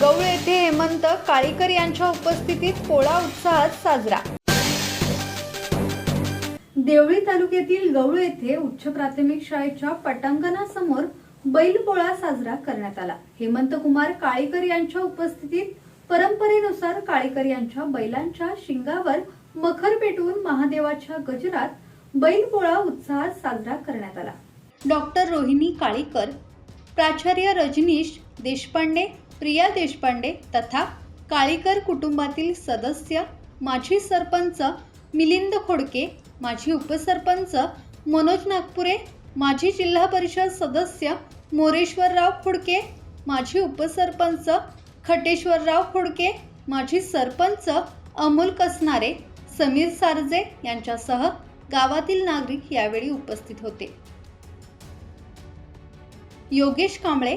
येथे हेमंत काळीकर यांच्या उपस्थितीत पोळा उत्साहात साजरा. देवळी तालुक्यातील गवळू येथे उच्च प्राथमिक शाळेच्या पटांगणासमोर बैलपोळा साजरा करण्यात आला. हेमंत कुमार काळीकर यांच्या उपस्थितीत परंपरेनुसार काळीकर यांच्या बैलांच्या शिंगावर मखर पेटवून महादेवाच्या गजरात बैलपोळा उत्साहात साजरा करण्यात आला. डॉक्टर रोहिणी काळीकर प्राचार्य रजनीश देशपांडे प्रिया देशपांडे तथा काळीकर कुटुंबातील सदस्य माजी सरपंच मिलिंद खोडके माजी उपसरपंच मनोज नागपुरे माजी जिल्हा परिषद सदस्य मोरेश्वरराव खोडके माजी उपसरपंच खटेश्वरराव खोडके माजी सरपंच अमोल कसनारे समीर सारजे यांच्यासह गावातील नागरिक यावेळी उपस्थित होते. योगेश कांबळे